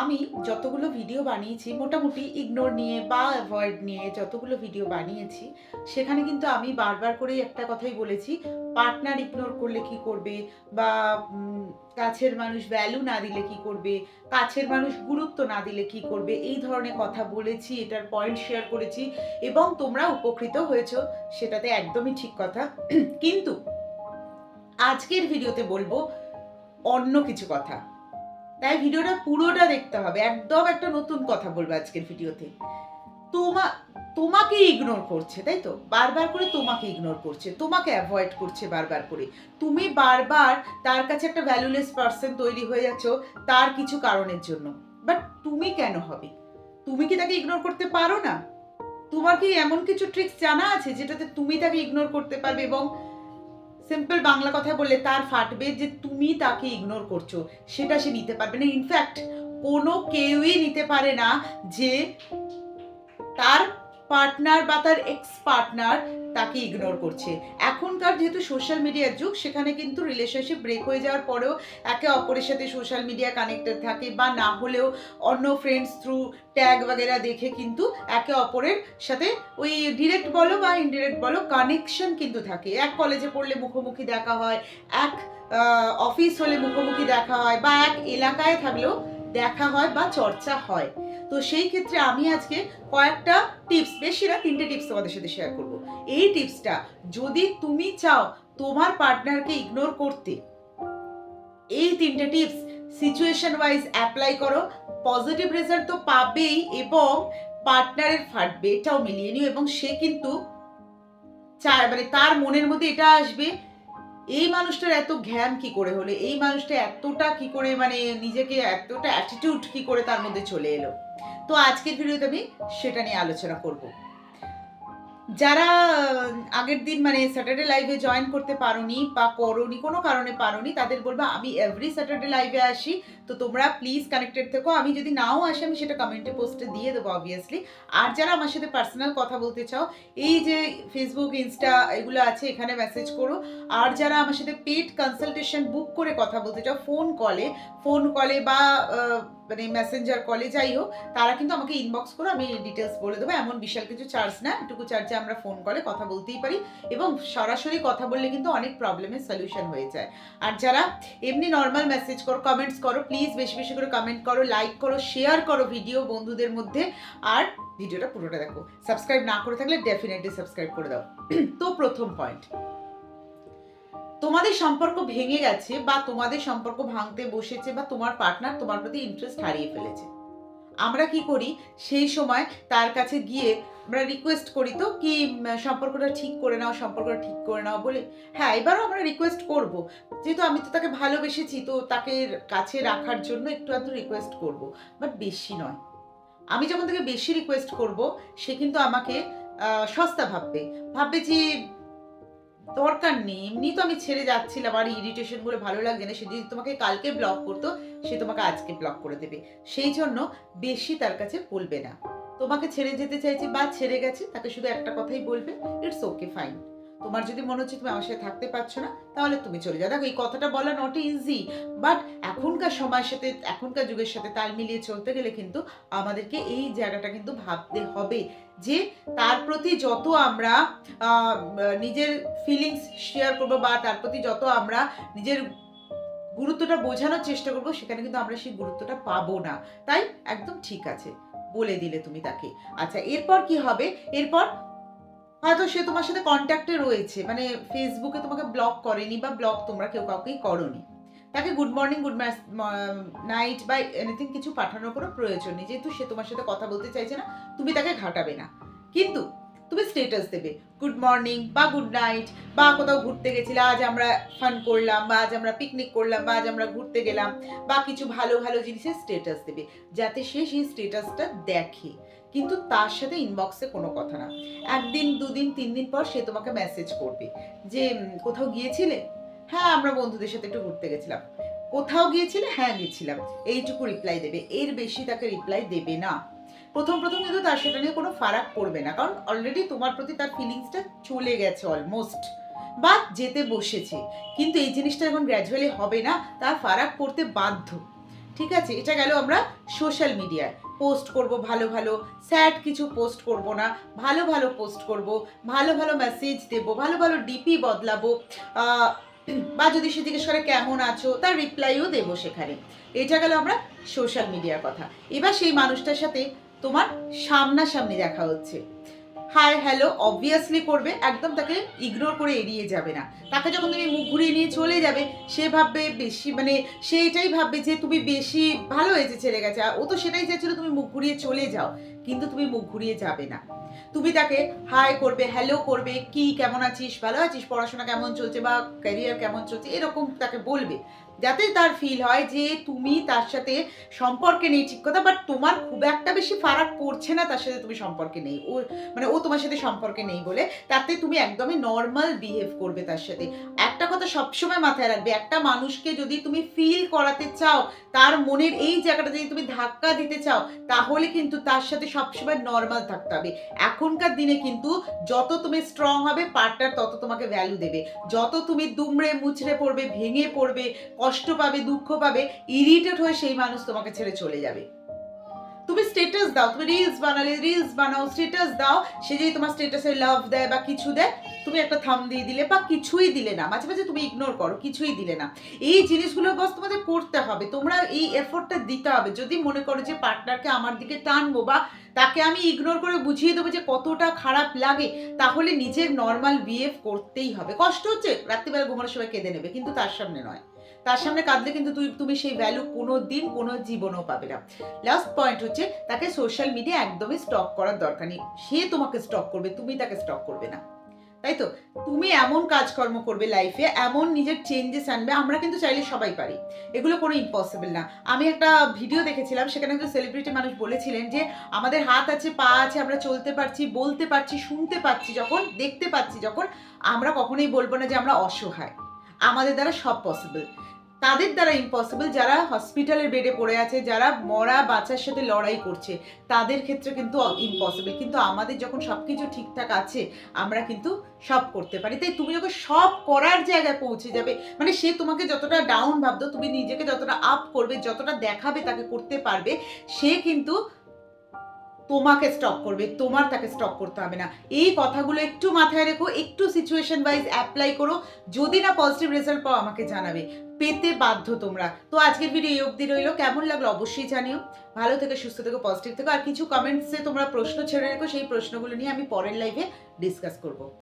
আমি যতগুলো ভিডিও বানিয়েছি, মোটামুটি ইগনোর নিয়ে বা অ্যাভয়েড নিয়ে যতগুলো ভিডিও বানিয়েছি, সেখানে কিন্তু আমি বারবার করেই একটা কথাই বলেছি পার্টনার ইগনোর করলে কি করবে বা কাছের মানুষ ভ্যালু না দিলে কি করবে, কাছের মানুষ গুরুত্ব না দিলে কি করবে, এই ধরনের কথা বলেছি, এটার পয়েন্ট শেয়ার করেছি এবং তোমরা উপকৃত হয়েছো, সেটাতে একদমই ঠিক কথা। কিন্তু, আজকের ভিডিওতে বলব অন্য কিছু কথা। তাই ভিডিওটা পুরোটা দেখতে হবে। একদম একটা নতুন কথা বলব আজকের ভিডিওতে। তোমা, তোমাকে ইগনোর করছে, তাই তো? বারবার করে তোমাকে ইগনোর করছে, তোমাকে অ্যাভয়েড করছে বারবার করে। তুমি বারবার তার কাছে একটা ভ্যালুলেস পার্সন তৈরি হয়ে যাচ্ছ তার কিছু কারণের জন্য। বাট তুমি কেন হবে? তুমি কি তাকে ইগনোর করতে পারো না? তোমার কি এমন কিছু ট্রিক্স জানা আছে যেটাতে তুমি তাকে ইগনোর করতে পারবে এবং সিম্পল বাংলা কথা বললে তার ফাটবে যে তুমি তাকে ইগনোর করছ। সেটা সে নিতে পারবে না। ইনফ্যাক্ট কোনো কেউই নিতে পারে না যে তার পার্টনার বা তার এক্স পার্টনার তাকে ইগনোর করছে। এখনকার যেহেতু সোশ্যাল মিডিয়ার যুগ, সেখানে কিন্তু রিলেশনশিপ ব্রেক হয়ে যাওয়ার পরেও একে অপরের সাথে সোশ্যাল মিডিয়া কানেক্টেড থাকে বা না হলেও অন্য ফ্রেন্ডস থ্রু ট্যাগ বগেরা দেখে কিন্তু একে অপরের সাথে ওই ডিরেক্ট বলো বা ইনডিরেক্ট বলো কানেকশন কিন্তু থাকে। এক কলেজে পড়লে মুখোমুখি দেখা হয়, এক অফিস হলে মুখোমুখি দেখা হয় বা এক এলাকায় থাকলেও দেখা হয় বা চর্চা হয়। তো সেই ক্ষেত্রে আমি আজকে কয়েকটা টিপস বেশি না তিনটে টিপস তোমাদের সাথে শেয়ার করব। এই টিপসটা যদি তুমি চাও তোমার পার্টনারকে ইগনোর করতে, এই তিনটে টিপস সিচুয়েশন ওয়াইজ অ্যাপ্লাই করো পজিটিভ রেজাল্ট তো পাবেই এবং পার্টনারের ফাটবে এটাও মিলিয়ে নিও এবং সে কিন্তু চায় মানে তার মনের মধ্যে এটা আসবে এই মানুষটার এত জ্ঞান কি করে হলে? এই মানুষটা এতটা কি করে মানে নিজেকে এতটা অ্যাটিটিউড কি করে তার মধ্যে চলে এলো? তো আজকের ভিডিওতে আমি সেটা নিয়ে আলোচনা করব। যারা আগের দিন মানে স্যাটারডে লাইভে জয়েন করতে পারোনি বা করোনি, কোনো কারণে পারোনি, তাদের বলব, আমি এভরি স্যাটারডে লাইভে আসি, তো তোমরা প্লিজ কানেক্টেড থেকো। আমি যদি নাও আসি, আমি সেটা কমেন্টে পোস্টে দিয়ে দেবো অবভিয়াসলি আর যারা আমার সাথে পার্সোনাল কথা বলতে চাও, এই যে ফেসবুক ইনস্টা এগুলো আছে, এখানে মেসেজ করো। আর যারা আমার সাথে পেড কনসালটেশন বুক করে কথা বলতে চাও ফোন কলে ফোন কলে বা মানে মেসেঞ্জার কলে যাই হোক, তারা কিন্তু আমাকে ইনবক্স করো আমি ডিটেলস বলে দেবো। এমন বিশাল কিছু চার্জ না, এটুকু চার্জে আমরা ফোন কলে কথা বলতেই পারি এবং সরাসরি কথা বললে কিন্তু অনেক প্রবলেমের সলিউশন হয়ে যায়। আর যারা এমনি নর্মাল মেসেজ করো কমেন্টস করো প্লিজ বেশি বেশি করে কমেন্ট করো লাইক করো শেয়ার করো ভিডিও বন্ধুদের মধ্যে। আর ভিডিওটা পুরোটা দেখো। সাবস্ক্রাইব না করে থাকলে ডেফিনেটলি সাবস্ক্রাইব করে দাও। তো প্রথম পয়েন্ট তোমাদের সম্পর্ক ভেঙে গেছে বা তোমাদের সম্পর্ক ভাঙতে বসেছে বা তোমার পার্টনার তোমার প্রতি ইন্টারেস্ট হারিয়ে ফেলেছে। আমরা কি করি? সেই সময় তার কাছে গিয়ে আমরা রিকোয়েস্ট করি তো কি সম্পর্কটা ঠিক করে নাও, সম্পর্কটা ঠিক করে নাও বলে হ্যাঁ এবারও আমরা রিকোয়েস্ট করব। যেহেতু আমি তো তাকে ভালোবেসেছি, তো তাকে কাছে রাখার জন্য একটু আধটু রিকোয়েস্ট করব বাট বেশি নয়। আমি যখন তাকে বেশি রিকোয়েস্ট করব, সে কিন্তু আমাকে সস্তা ভাববে। ভাববে যে, দরকার নেই, এমনি তো আমি ছেড়ে যাচ্ছিলাম, আর ইরিটেশন বলে ভালো লাগছে না, সে যদি তোমাকে কালকে ব্লক করতো, সে তোমাকে আজকে ব্লক করে দেবে। সেই জন্য বেশি তার কাছে বলবে না। তোমাকে ছেড়ে যেতে চাইছে বা ছেড়ে গেছে, তাকে শুধু একটা কথাই বলবে ইটস ওকে ফাইন তোমার যদি মনে হচ্ছে তুমি আমার সাথে থাকতে পারছ না, তাহলে তুমি চলে যাও। দেখো, এই কথাটা বলা নট ইজি বাট এখনকার সময়ের সাথে, এখনকার যুগের সাথে তাল মিলিয়ে চলতে গেলে কিন্তু আমাদেরকে এই জায়গাটা কিন্তু ভাবতে হবে যে তার প্রতি যত আমরা নিজের ফিলিংস শেয়ার করব বা তার প্রতি যত আমরা নিজের গুরুত্বটা বোঝানোর চেষ্টা করব, সেখানে কিন্তু আমরা সেই গুরুত্বটা পাবো না। তাই একদম ঠিক আছে। বলে দিলে তুমি তাকে। আচ্ছা এরপর কি হবে? এরপর হয়তো সে তোমার সাথে কন্ট্যাক্টে রয়েছে মানে ফেসবুকে তোমাকে ব্লক করেনি বা ব্লক তোমরা কেউ কাউকেই করনি। তাকে গুড মর্নিং গুড নাইট বা এনিথিং কিছু পাঠানোর কোনো প্রয়োজন নেই। যেহেতু সে তোমার সাথে কথা বলতে চাইছে না, তুমি তাকে ঘাটাবে না। কিন্তু তুমি স্টেটাস দেবে। গুড মর্নিং বা গুড নাইট বা কোথাও ঘুরতে গেছিলে, আজ আমরা ফান করলাম বা আজ আমরা পিকনিক করলাম বা আজ আমরা ঘুরতে গেলাম বা কিছু ভালো ভালো জিনিসের স্টেটাস দেবে। যাতে সে সেই স্টেটাসটা দেখে। কিন্তু তার সাথে ইনবক্সে কোনো কথা না। একদিন, দুদিন তিন দিন পর সে তোমাকে মেসেজ করবে যে কোথাও গিয়েছিলে? হ্যাঁ আমরা বন্ধুদের সাথে একটু ঘুরতে গেছিলাম। কোথাও গিয়েছিলে? হ্যাঁ গেছিলাম। এইটুকু রিপ্লাই দেবে। এর বেশি তাকে রিপ্লাই দেবে না। প্রথম প্রথম কিন্তু তার সেটা নিয়ে কোনো ফারাক পড়বে না। কারণ অলরেডি তোমার প্রতি তার ফিলিংসটা চলে গেছে অলমোস্ট বা যেতে বসেছে। কিন্তু এই জিনিসটা যখন গ্র্যাজুয়ালি হবে না, তার ফারাক পড়তে বাধ্য। ঠিক আছে? এটা গেল আমরা সোশ্যাল মিডিয়ায় পোস্ট করব ভালো ভালো। স্যাড কিছু পোস্ট করব না। ভালো ভালো পোস্ট করব। ভালো ভালো মেসেজ দেব। ভালো ভালো ডিপি বদলাবো। বা যদি সে জিজ্ঞেস করে, কেমন আছো? তার রিপ্লাইও দেবো সেখানে। এটা গেল আমরা সোশ্যাল মিডিয়ার কথা। এবার সেই মানুষটার সাথে তোমার সামনাসামনি দেখা হচ্ছে। হাই হ্যালো অবভিয়াসলি করবে, একদম তাকে ইগনোর করে এড়িয়ে যাবে না। তাকে যখন তুমি মুখ ঘুরিয়ে নিয়ে চলে যাবে, সে ভাববে বেশি মানে সে এটাই ভাববে যে তুমি বেশি ভালো হয়েছে ছেড়ে গেছে ও তো সেটাই চাইছিল তুমি মুখ ঘুরিয়ে চলে যাও। কিন্তু তুমি মুখ ঘুরিয়ে যাবে না। তুমি তাকে হাই করবে হ্যালো করবে, কি, কেমন আছিস? ভালো আছিস? পড়াশোনা কেমন চলছে? বা ক্যারিয়ার কেমন চলছে? এরকম তাকে বলবে। যাতে তার ফিল হয় যে তুমি তার সাথে সম্পর্কে নেই ঠিক কথা বাট তোমার খুব একটা বেশি ফারাক পড়ছে না তার সাথে তুমি সম্পর্কে নেই। ও মানে ও তোমার সাথে সম্পর্কে নেই বলে, তাতে তুমি একদমই নর্মাল বিহেভ করবে তার সাথে। একটা কথা সবসময় মাথায় রাখবে, একটা মানুষকে যদি তুমি ফিল করাতে চাও, তার মনের এই জায়গাটা যদি তুমি ধাক্কা দিতে চাও, তাহলে কিন্তু তার সাথে সবসময় নর্মাল থাকতে হবে। এখনকার দিনে কিন্তু যত তুমি স্ট্রং হবে পার্টনার তত তোমাকে ভ্যালু দেবে। যত তুমি দুমড়ে মুচড়ে পড়বে, ভেঙে পড়বে, কষ্ট পাবে, দুঃখ পাবে ইরিটেট হয়ে সেই মানুষ তোমাকে ছেড়ে চলে যাবে। তুমি স্টেটাস দাও, তুমি রিলস বানালে রিলস বানাও স্টেটাস দাও। সে যদি তোমার স্টেটাসে লাভ দেয় বা কিছু দেয়, তুমি একটা থাম দিয়ে দিলে বা কিছুই দিলে না। মাঝে মাঝে তুমি ইগনোর করো, কিছুই দিলে না। এই জিনিসগুলো বস তোমাদের করতে হবে। তোমরা এই এফোর্টটা দিতে হবে। যদি মনে করো যে পার্টনারকে আমার দিকে টানবো বা তাকে আমি ইগনোর করে বুঝিয়ে দেবো যে কতটা খারাপ লাগে, তাহলে নিজের নর্মাল বিহেভ করতেই হবে। কষ্ট হচ্ছে, রাত্রিবেলা ঘুমানোর সময় কেঁদে নেবে, কিন্তু তার সামনে নয়। তার সামনে কাঁদলে কিন্তু তুই, তুমি সেই ভ্যালু কোনো দিন কোনো জীবনও পাবে না। লাস্ট পয়েন্ট হচ্ছে, তাকে সোশ্যাল মিডিয়া একদমই স্টক করার দরকার নেই। সে তোমাকে স্টক করবে, তুমি তাকে স্টক করবে না। তাই তো? তুমি এমন কাজকর্ম করবে লাইফে এমন নিজের চেঞ্জেস আনবে, আমরা কিন্তু চাইলে সবাই পারি। এগুলো কোনো ইম্পসিবল না। আমি একটা ভিডিও দেখেছিলাম, সেখানে একজন সেলিব্রিটি মানুষ বলেছিলেন যে, আমাদের হাত আছে, পা আছে, আমরা চলতে পারছি, বলতে পারছি, শুনতে পাচ্ছি যখন, দেখতে পাচ্ছি যখন, আমরা কখনোই বলব না যে আমরা অসহায়। আমাদের দ্বারা সব পসিবল তাদের দ্বারা ইম্পসিবল যারা হসপিটালের বেডে পড়ে আছে, যারা মরা বাচ্চার সাথে লড়াই করছে, তাদের ক্ষেত্রে কিন্তু ইম্পসিবল কিন্তু আমাদের যখন সব কিছু ঠিকঠাক আছে, আমরা কিন্তু সব করতে পারি। তাই তুমি যখন সব করার জায়গায় পৌঁছে যাবে মানে সে তোমাকে যতটা ডাউন ভাবতো, তুমি নিজেকে যতটা আপ করবে, যতটা দেখাবে তাকে করতে পারবে, সে কিন্তু তোমাকে স্টক করবে, তোমার তাকে স্টক করতে হবে না। এই কথাগুলো একটু মাথায় রেখো, একটু সিচুয়েশন ওয়াইজ অ্যাপ্লাই করো, যদি না পজিটিভ রেজাল্ট পাও আমাকে জানাবে। পেতে বাধ্য তোমরা। তো আজকের ভিডিও এই অবধি রইল। কেমন লাগল অবশ্যই জানিও। ভালো থেকে, সুস্থ থেকে পজিটিভ থেকে। আর কিছু কমেন্টসে তোমরা প্রশ্ন ছেড়ে রেখো, সেই প্রশ্নগুলো নিয়ে আমি পরের লাইভে ডিসকাস করব।